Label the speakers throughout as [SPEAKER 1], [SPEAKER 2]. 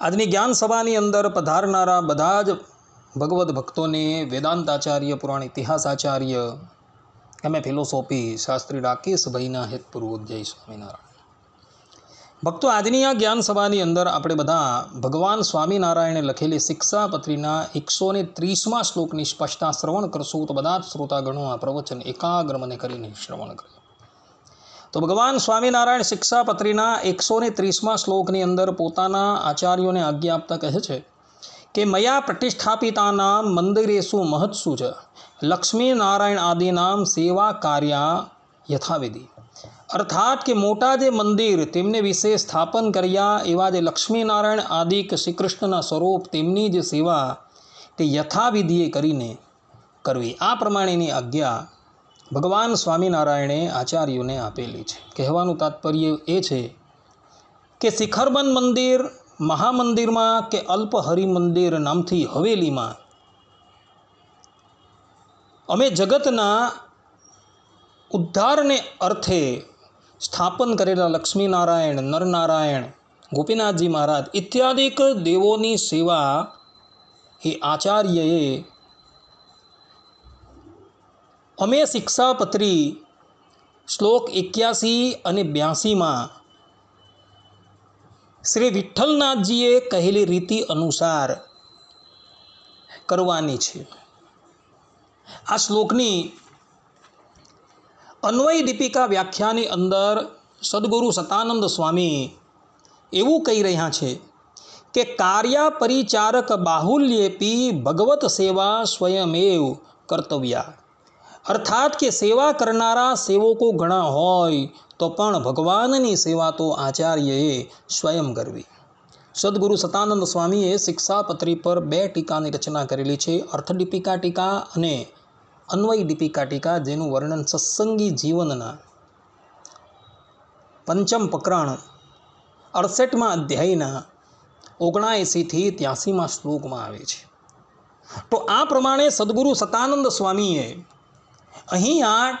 [SPEAKER 1] આજની જ્ઞાન સભાની અંદર પધારનારા બધા જ ભગવદ્ ભક્તોને વેદાંતાચાર્ય પુરાણ ઇતિહાસાચાર્ય એમ. એ. ફિલોસોફી, શાસ્ત્રી રાકેશભાઈના હેતપૂર્વક જય સ્વામિનારાયણ. ભક્તો, આજની આ જ્ઞાન સભાની અંદર આપણે બધા ભગવાન સ્વામિનારાયણે લખેલી શિક્ષાપત્રીના એકસો ને ત્રીસમાં શ્લોકની સ્પષ્ટતા શ્રવણ કરશું તો બધા જ શ્રોતાગણો આ પ્રવચન એકાગ્ર મને કરીને શ્રવણ કરે તો ભગવાન સ્વામિનારાયણ શિક્ષાપત્રીના એકસો ને ત્રીસમાં શ્લોકની અંદર પોતાના આચાર્યોને આજ્ઞા આપતા કહે છે કે, મયા પ્રતિષ્ઠાપિતાના મંદિરેશુ મહત્સુ છે લક્ષ્મીનારાયણ આદિનામ સેવા કાર્યા યથાવિધિ. અર્થાત કે મોટા જે મંદિર તેમને વિશે સ્થાપન કર્યા એવા જે લક્ષ્મીનારાયણ આદિક શ્રી કૃષ્ણના સ્વરૂપ તેમની જે સેવા તે યથાવિધિએ કરીને કરવી. આ પ્રમાણેની આજ્ઞા ભગવાન સ્વામિનારાયણે આચાર્યોને આપેલી છે. કહેવાનું તાત્પર્ય એ છે કે શિખરબન મંદિર મહામંદિરમાં કે અલ્પહરિ મંદિર નામથી હવેલીમાં અમે જગતના ઉદ્ધારને અર્થે સ્થાપન કરેલા લક્ષ્મીનારાયણ, નરનારાયણ, ગોપીનાથજી મહારાજ ઇત્યાદિક દેવોની સેવા એ આચાર્યએ અમે શિક્ષાપત્રી શ્લોક એક્યાસી અને બ્યાસીમાં શ્રી વિઠ્ઠલનાથજીએ કહેલી રીતિ અનુસાર કરવાની છે. આ શ્લોકની અન્વય દીપિકા વ્યાખ્યાની અંદર સદગુરુ સતાનંદ સ્વામી એવું કહી રહ્યા છે કે કાર્યા પરિચારક બાહુલ્યેપી ભગવત સેવા સ્વયમેવ કર્તવ્યા. અર્થાત કે સેવા કરનારા સેવકો ઘણા હોય, તો પણ ભગવાનની સેવા તો આચાર્યએ સ્વયં કરવી. સદગુરુ સતાનંદ સ્વામીએ શિક્ષાપત્રી પર બે ટીકાની રચના કરેલી છે. અર્થદીપિકા ટીકા અને અન્વય દીપિકા ટીકા, જેનું વર્ણન સત્સંગી જીવનના પંચમ પ્રકરણ અડસઠમાં અધ્યાયના ઓગણાએંસીથી ત્યાસીમાં શ્લોકમાં આવે છે. તો આ પ્રમાણે સદગુરુ સતાનંદ સ્વામીએ અહીં આ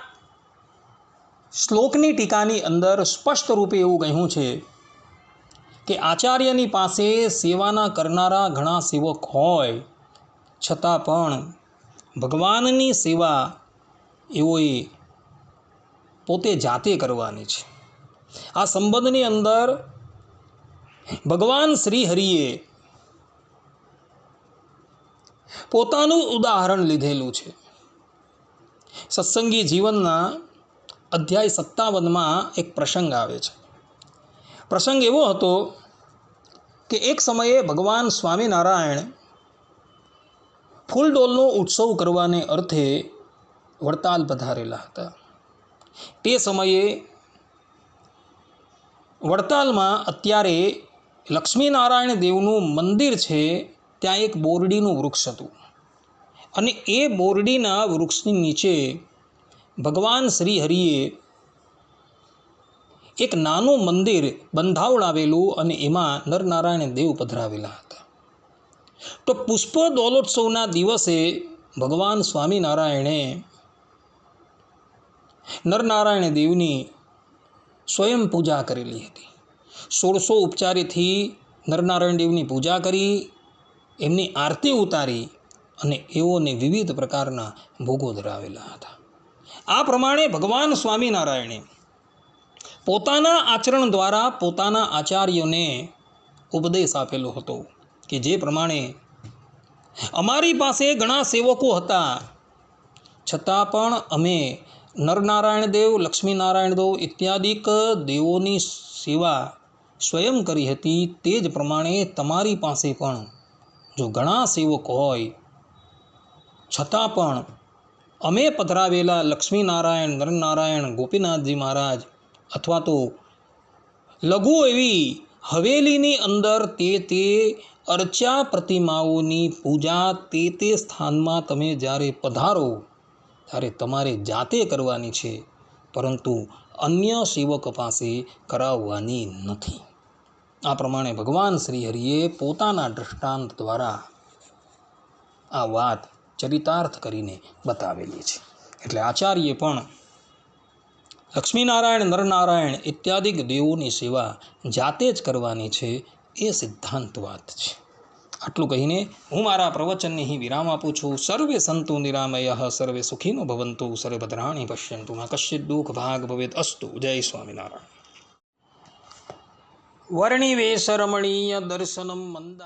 [SPEAKER 1] શ્લોકની ટીકાની અંદર સ્પષ્ટ રૂપે એવું કહ્યું છે કે આચાર્યની પાસે સેવાના કરનારા ઘણા સેવક હોય, છતાં પણ ભગવાનની સેવા એઓએ પોતે જાતે કરવાની છે. આ સંબંધની અંદર ભગવાન શ્રી હરિએ પોતાનું ઉદાહરણ લીધેલું છે. સત્સંગી જીવનના અધ્યાય સત્તાવનમાં એક પ્રસંગ આવે છે. પ્રસંગ એવો હતો કે એક સમયે ભગવાન સ્વામિનારાયણ ફૂલડોલનો ઉત્સવ કરવાને અર્થે વડતાલ પધારેલા હતા. તે સમયે વડતાલમાં અત્યારે લક્ષ્મીનારાયણ દેવનું મંદિર છે, ત્યાં એક બોરડીનું વૃક્ષ હતું. અને એ બોરડીના વૃક્ષની નીચે ભગવાન શ્રી હરિએ એક નાનું મંદિર બંધાવડાવેલું અને એમાં નરનારાયણ દેવ પધરાવેલા હતા. તો પુષ્પ દોલોત્સવના દિવસે ભગવાન સ્વામિનારાયણે નરનારાયણ દેવની સ્વયં પૂજા કરેલી હતી. સોળસો ઉપચારેથી નરનારાયણ દેવની પૂજા કરી, એમની આરતી ઉતારી અને એઓને વિવિધ પ્રકારના ભોગો ધરાવેલા હતા. આ પ્રમાણે ભગવાન સ્વામિનારાયણે પોતાના આચરણ દ્વારા પોતાના આચાર્યોને ઉપદેશ આપેલો હતો કે જે પ્રમાણે અમારી પાસે ઘણા સેવકો હતા. છતાં પણ અમે નરનારાયણ દેવ, લક્ષ્મીનારાયણ દેવ ઇત્યાદિક દેવોની સેવા સ્વયં કરી હતી. તે જ પ્રમાણે તમારી પાસે પણ જો ઘણા સેવક હોય છતાં પણ અમે પધરાવેલા લક્ષ્મીનારાયણ, નરનારાયણ, ગોપીનાથજી મહારાજ અથવા તો લઘુ એવી હવેલીની અંદર તે તે અર્ચા પ્રતિમાઓની પૂજા તે તે સ્થાનમાં તમે જ્યારે પધારો, ત્યારે તમારે જાતે કરવાની છે, પરંતુ અન્ય સેવક પાસે કરાવવાની નથી. આ પ્રમાણે ભગવાન શ્રી હરિએ પોતાના દૃષ્ટાંત દ્વારા આ વાત ચરિતાર્થ કરીને બતાવેલી છે. એટલે આચાર્ય પણ લક્ષ્મીનારાયણ, નરનારાયણ ઇત્યાદિક દેવોની સેવા જાતે જ કરવાની છે એ સિદ્ધાંત વાત છે. આટલું કહીને હું મારા પ્રવચનને અહીં વિરામ આપું છું. સર્વે સંતુ નિરામય, સર્વે સુખીનો ભવંતુ સર્વે ભદ્રાણી પશ્યંતુ. માં કશ્ચિત દુઃખ ભાગ ભવેત અસ્તુ. જય સ્વામિનારાયણ. વર્ણિવેશ રમણીય દર્શનમ મંદ